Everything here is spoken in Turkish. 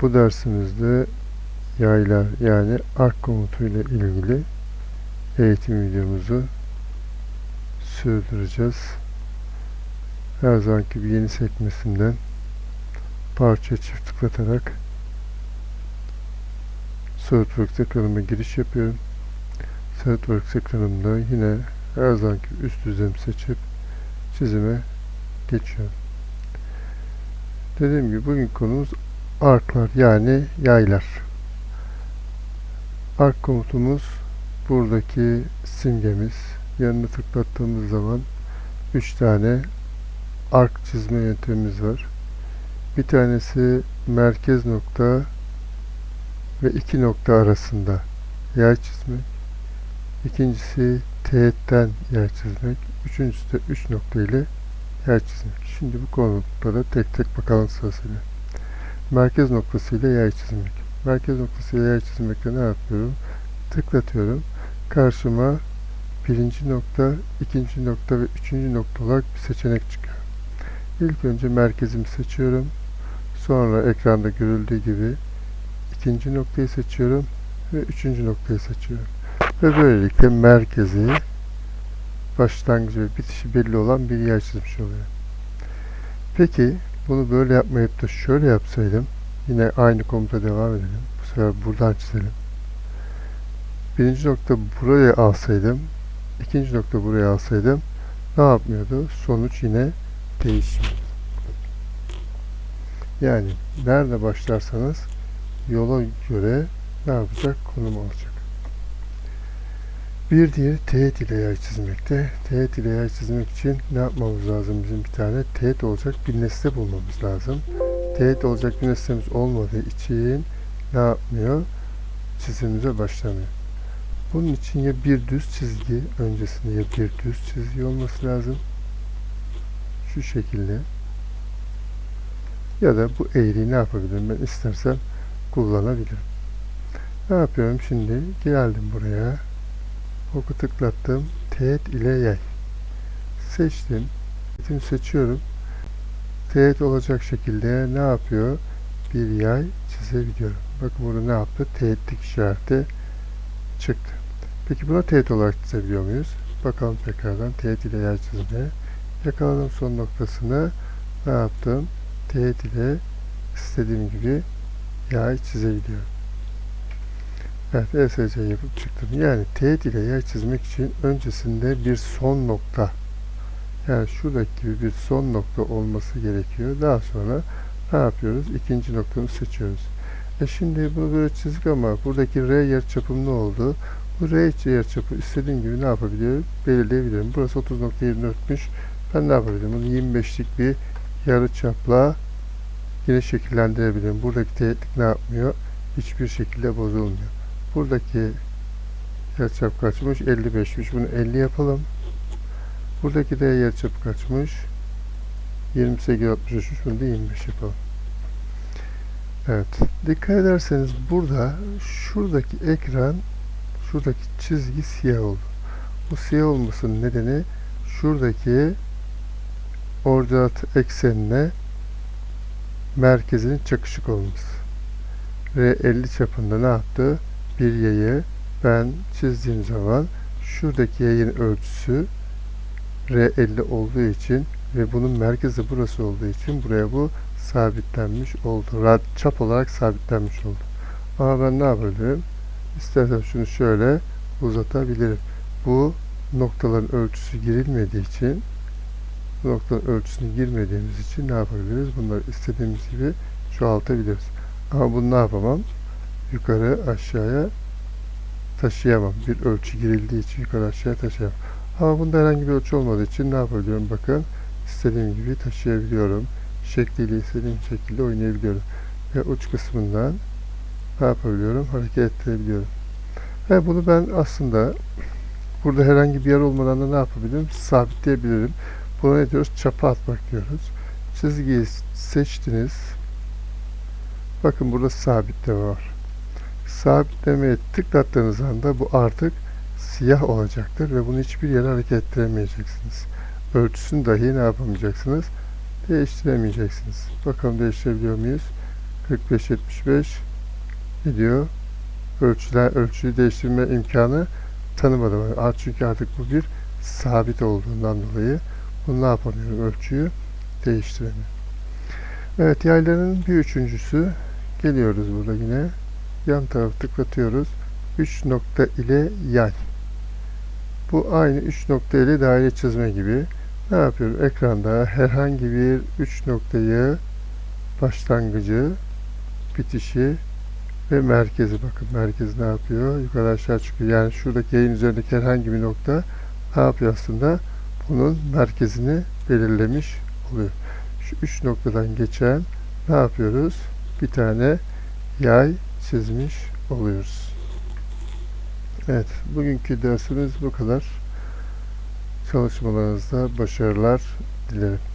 Bu dersimizde yaylar yani ark komutuyla ilgili eğitim videomuzu sürdüreceğiz. Her zamanki gibi yeni sekmesinden parça çift tıklatarak SolidWorks ekranıma giriş yapıyorum. SolidWorks ekranımda yine her zamanki üst düzlemi seçip çizime geçiyorum. Dediğim gibi bugün konumuz arklar yani yaylar. Ark komutumuz buradaki simgemiz. Yanına tıklattığımız zaman 3 tane ark çizme yöntemimiz var. Bir tanesi merkez nokta ve iki nokta arasında yay çizmek. İkincisi teğetten yay çizmek. Üçüncüsü de 3 nokta ile yer çizmek. Şimdi bu konulara tek tek bakalım sırasıyla. Merkez noktasıyla yer çizmek. Merkez noktasıyla yer çizmekte ne yapıyorum? Tıklatıyorum. Karşıma birinci nokta, ikinci nokta ve üçüncü nokta olarak bir seçenek çıkıyor. İlk önce merkezimi seçiyorum. Sonra ekranda görüldüğü gibi ikinci noktayı seçiyorum ve üçüncü noktayı seçiyorum. Ve böylelikle merkezi başlangıcı ve bitişi belli olan bir yer çizmiş oluyor. Peki bunu böyle yapmayıp da şöyle yapsaydım yine aynı komuta devam edelim. Bu sefer buradan çizelim. Birinci nokta buraya alsaydım ikinci nokta buraya alsaydım ne yapmıyordu? Sonuç yine değişmiyor. Yani nerede başlarsanız yola göre ne yapacak? Konum alacak. Bir diğeri teğet ile yay çizmekte. Teğet ile yay çizmek için ne yapmamız lazım bizim bir tane? Teğet olacak bir nesne bulmamız lazım. Teğet olacak bir nesnemiz olmadığı için ne yapmıyor? Çizimimize başlamıyor. Bunun için ya bir düz çizgi öncesinde ya bir düz çizgi olması lazım. Şu şekilde. Ya da bu eğriyi ne yapabilirim? Ben istersem kullanabilirim. Ne yapıyorum şimdi? Geldim buraya. Oku tıklattım. Teğet ile yay. Seçtim. Teğetimi seçiyorum. Teğet olacak şekilde ne yapıyor? Bir yay çizebiliyorum. Bakın burada ne yaptı? Teğetlik işareti çıktı. Peki buna teğet olarak çizebiliyor muyuz? Bakalım tekrardan teğet ile yay çizmeye. Yakaladım son noktasını. Ne yaptım? Teğet ile istediğim gibi yay çizebiliyorum. Evet, ESC yapıp çıktım. Yani teğet ile yay çizmek için öncesinde bir son nokta yani şuradaki gibi bir son nokta olması gerekiyor. Daha sonra ne yapıyoruz? İkinci noktamı seçiyoruz. E şimdi bunu böyle çizdik ama buradaki R yarıçapım ne oldu? Bu R yarıçapı istediğim gibi ne yapabiliyorum? Belirleyebilirim. Burası 30.24'müş. Ben ne yapabilirim? Bunu 25'lik bir yarıçapla yine şekillendirebilirim. Buradaki teğetlik ne yapmıyor? Hiçbir şekilde bozulmuyor. Buradaki yarıçap kaçmış? 55'miş. Bunu 50 yapalım. Buradaki de yarıçap kaçmış? 28 63 bunu da 25 yapalım. Evet. Dikkat ederseniz burada şuradaki ekran şuradaki çizgi siyah oldu. Bu siyah olmasının nedeni şuradaki ordinat eksenine merkezinin çakışık olması. R50 çapında ne yaptı? Bir yayı ben çizdiğim zaman şuradaki yayın ölçüsü R50 olduğu için ve bunun merkezi burası olduğu için buraya bu sabitlenmiş oldu. Rad çap olarak sabitlenmiş oldu. Ama ben ne yapabilirim? İstersem şunu şöyle uzatabilirim. Bu noktaların ölçüsü girilmediği için bu noktanın ölçüsünü girmediğimiz için ne yapabiliriz? Bunları istediğimiz gibi çoğaltabiliriz. Ama bunu ne yapamam? Yukarı aşağıya taşıyamam. Bir ölçü girildiği için yukarı aşağıya taşıyamam. Ama bunda herhangi bir ölçü olmadığı için ne yapabiliyorum? Bakın istediğim gibi taşıyabiliyorum. Şekliyle istediğim şekilde oynayabiliyorum. Ve uç kısmından ne yapabiliyorum? Hareket ettirebiliyorum. Ve bunu ben aslında burada herhangi bir yer olmadan da ne yapabilirim? Sabitleyebilirim. Buna ne diyoruz? Çapa atmak diyoruz. Çizgiyi seçtiniz. Bakın burada sabitleme var. Sabitlemeye tıklattığınız anda bu artık siyah olacaktır ve bunu hiçbir yere hareket ettiremeyeceksiniz. Ölçüsünü dahi ne yapamayacaksınız? Değiştiremeyeceksiniz. Bakalım değiştirebiliyor muyuz? 45 75 gidiyor. Ölçüler ölçüyü değiştirme imkanı tanımadım. Çünkü artık bu bir sabit olduğundan dolayı bunu ne yapamıyorum? Ölçüyü değiştiremiyorum. Evet yayların bir üçüncüsü geliyoruz burada yine. Yan tarafı tıklatıyoruz. 3 nokta ile yay. Bu aynı 3 nokta ile daire çizme gibi. Ne yapıyorum? Ekranda herhangi bir 3 noktayı başlangıcı, bitişi ve merkezi bakın. Merkez ne yapıyor? Yukarı aşağı çıkıyor. Yani şuradaki yayın üzerindeki herhangi bir nokta ne yapıyor aslında? Bunun merkezini belirlemiş oluyor. Şu üç noktadan geçen ne yapıyoruz? Bir tane yay çizmiş oluyoruz. Evet, bugünkü dersimiz bu kadar. Çalışmalarınızda başarılar dilerim.